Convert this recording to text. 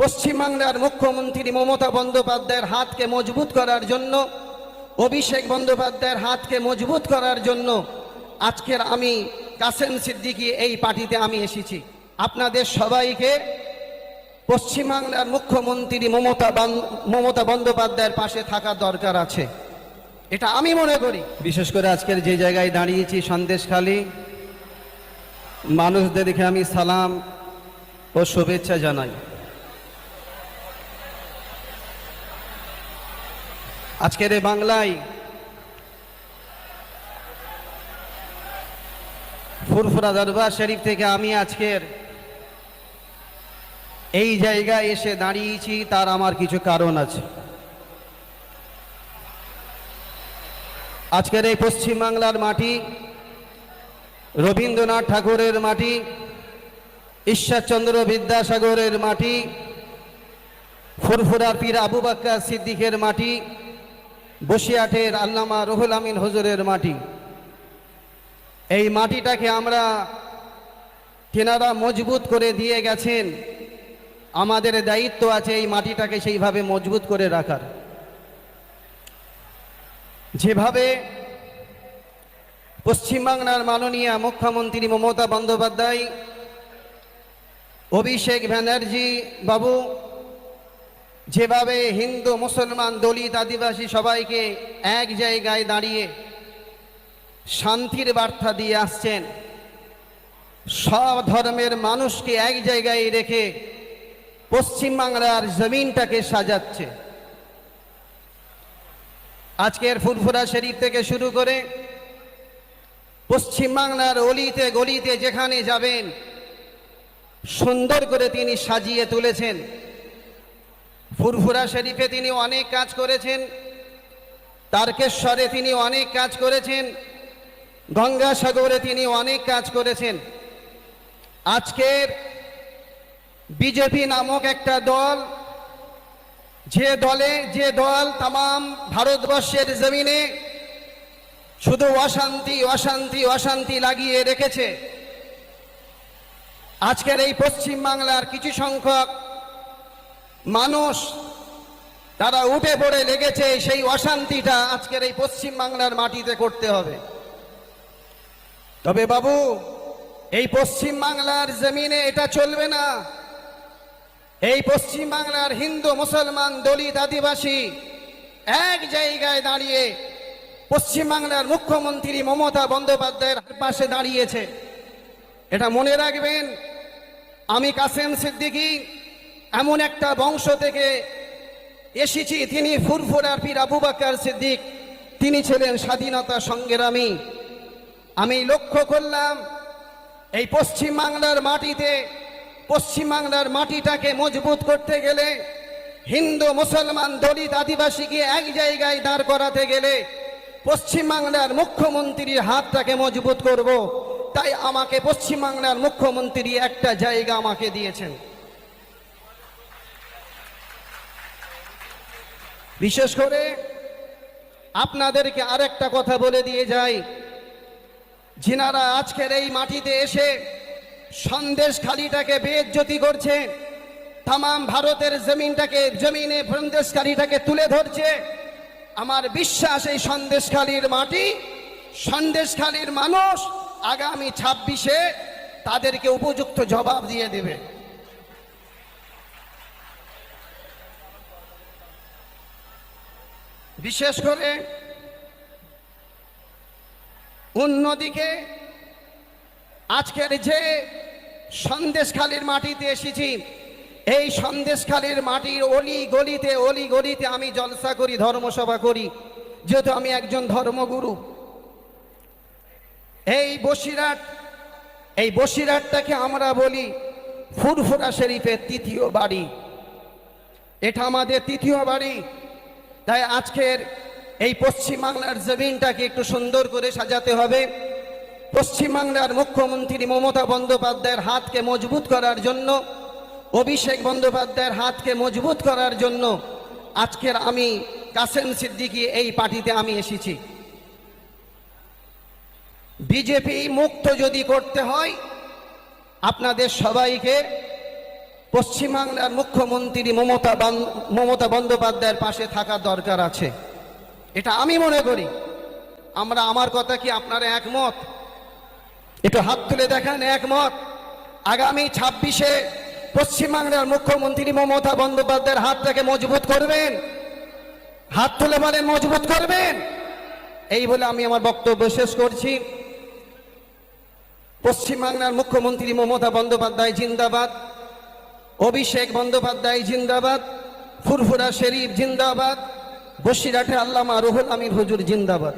পশ্চিমবাংলার মুখ্যমন্ত্রী মমতা বন্দ্যোপাধ্যায়ের হাতকে মজবুত করার জন্য, অভিষেক বন্দ্যোপাধ্যায়ের হাতকে মজবুত করার জন্য আজকের আমি কাসেম সিদ্দিকী এই পার্টিতে আমি এসেছি। আপনাদের সবাইকে পশ্চিমবাংলার মুখ্যমন্ত্রী মমতা মমতা বন্দ্যোপাধ্যায়ের পাশে থাকা দরকার আছে। এটা আমি মনে করি। বিশেষ করে আজকের যে জায়গায় দাঁড়িয়েছি সন্দেশখালী, মানুষদের দেখে আমি সালাম ও শুভেচ্ছা জানাই। আজকের এই বাংলায় ফুরফুরা দরবার শরীফ থেকে আমি আজকের এই জায়গায় এসে দাঁড়িয়েছি, তার আমার কিছু কারণ আছে। আজকের এই পশ্চিমবাংলার মাটি, রবীন্দ্রনাথ ঠাকুরের মাটি, ঈশ্বরচন্দ্র বিদ্যাসাগরের মাটি ফুরফুরা পীর আবু বাক্কা সিদ্দিকের মাটি বসিয়াটের আল্লামা রুহুল আমিন হুজুরের মাটি। এই মাটিটাকে আমরা তেনারা মজবুত করে দিয়ে গেছেন। আমাদের দায়িত্ব আছে এই মাটিটাকে সেইভাবে মজবুত করে রাখার। যেভাবে পশ্চিমবাংলার মাননীয় মুখ্যমন্ত্রী মমতা বন্দ্যোপাধ্যায়, অভিষেক ব্যানার্জি বাবু যেভাবে হিন্দু, মুসলমান, দলিত, আদিবাসী সবাইকে এক জায়গায় দাঁড়িয়ে শান্তির বার্তা দিয়ে আসছেন, সব ধর্মের মানুষকে এক জায়গায় রেখে পশ্চিমবাংলার জমিনটাকে সাজাচ্ছে। আজকের ফুরফুরা শরীফ থেকে শুরু করে পশ্চিমবাংলার অলিতে গলিতে যেখানে যাবেন, সুন্দর করে তিনি সাজিয়ে তুলেছেন। ফুরফুরা শরীফে তিনি অনেক কাজ করেছেন। তারকেশ্বরে তিনি অনেক কাজ করেছেন। গঙ্গাসাগরে তিনি অনেক কাজ করেছেন। আজকের বিজেপি নামক একটা দল, যে দলে, যে দল তাম ভারতবর্ষের জমিনে শুধু অশান্তি অশান্তি অশান্তি লাগিয়ে রেখেছে। আজকের এই পশ্চিম বাংলার কিছু সংখ্যক মানুষ, তারা উঠে পড়ে লেগেছে সেই অশান্তিটা আজকের এই পশ্চিম বাংলার মাটিতে করতে হবে। তবে বাবু, এই পশ্চিম বাংলার জমিনে এটা চলবে না। এই পশ্চিম বাংলার হিন্দু, মুসলমান, দলিত, আদিবাসী এক জায়গায় দাঁড়িয়ে পশ্চিম বাংলার মুখ্যমন্ত্রী মমতা বন্দ্যোপাধ্যায়ের পাশে দাঁড়িয়েছে। এটা মনে রাখবেন, আমি কাসেম সিদ্দিকী এমন একটা বংশ থেকে এসেছি তিনি ফুরফুরার পীর আবু বাক্কার সিদ্দিক। তিনি ছিলেন স্বাধীনতা সংগ্রামী। আমি লক্ষ্য করলাম, এই পশ্চিম বাংলার মাটিতে, পশ্চিম বাংলার মাটিটাকে মজবুত করতে গেলে, হিন্দু, মুসলমান, দলিত, আদিবাসীকে এক জায়গায় দাঁড় করাতে গেলে, পশ্চিম বাংলার মুখ্যমন্ত্রীর হাতটাকে মজবুত করব। তাই আমাকে পশ্চিম বাংলার মুখ্যমন্ত্রী একটা জায়গা আমাকে দিয়েছেন। বিশেষ করে আপনাদেরকে আরেকটা কথা বলে দিয়ে যাই। যিনারা আজকের এই মাটিতে এসে সন্দেশ খালিটাকে বেজ্জতি করছে তাম ভারতের জমিনটাকে, জমিনে সন্দেশখালিটাকে তুলে ধরছে, আমার বিশ্বাস এই সন্দেশখালির মাটি, সন্দেশখালির মানুষ আগামী ছাব্বিশে তাদেরকে উপযুক্ত জবাব দিয়ে দেবে। বিশেষ করে অন্যদিকে আজকের যে সন্দেশখালির মাটিতে এসেছি, এই সন্দেশখালির মাটির অলি গলিতে অলি গলিতে আমি জলসা করি, ধর্মসভা করি, যেহেতু আমি একজন ধর্মগুরু। এই বসিরহাট, এই বসিরহাটটাকে আমরা বলি ফুরফুরা শরীফের তৃতীয় বাড়ি। এটা আমাদের তৃতীয় বাড়ি। তাই আজকের এই পশ্চিমবাংলার জমিনটাকে একটু সুন্দর করে সাজাতে হবে। পশ্চিমবাংলার মুখ্যমন্ত্রী মমতা বন্দ্যোপাধ্যায়ের হাতকে মজবুত করার জন্য, অভিষেক বন্দ্যোপাধ্যায়ের হাতকে মজবুত করার জন্য আজকের আমি কাসেম সিদ্দিকী এই পার্টিতে আমি এসেছি। বিজেপি মুক্ত যদি করতে হয়, আপনাদের সবাইকে পশ্চিমবাংলার মুখ্যমন্ত্রী মমতা মমতা বন্দ্যোপাধ্যায়ের পাশে থাকার দরকার আছে। এটা আমি মনে করি। আমরা আমার কথা কি আপনারা একমত? একটু হাত তুলে দেখান, একমত? আগামী ছাব্বিশে পশ্চিমবাংলার মুখ্যমন্ত্রী মমতা বন্দ্যোপাধ্যায়ের হাতটাকে মজবুত করবেন? হাত তুলে বলেন, মজবুত করবেন? এই বলে আমি আমার বক্তব্য শেষ করছি। পশ্চিমবাংলার মুখ্যমন্ত্রী মমতা বন্দ্যোপাধ্যায় জিন্দাবাদ। অভিষেক বন্দ্যোপাধ্যায় জিন্দাবাদ ফুরফুরা শরীফ জিন্দাবাদ বসিরহাটে আল্লামা রুহুল আমির হুজুর জিন্দাবাদ।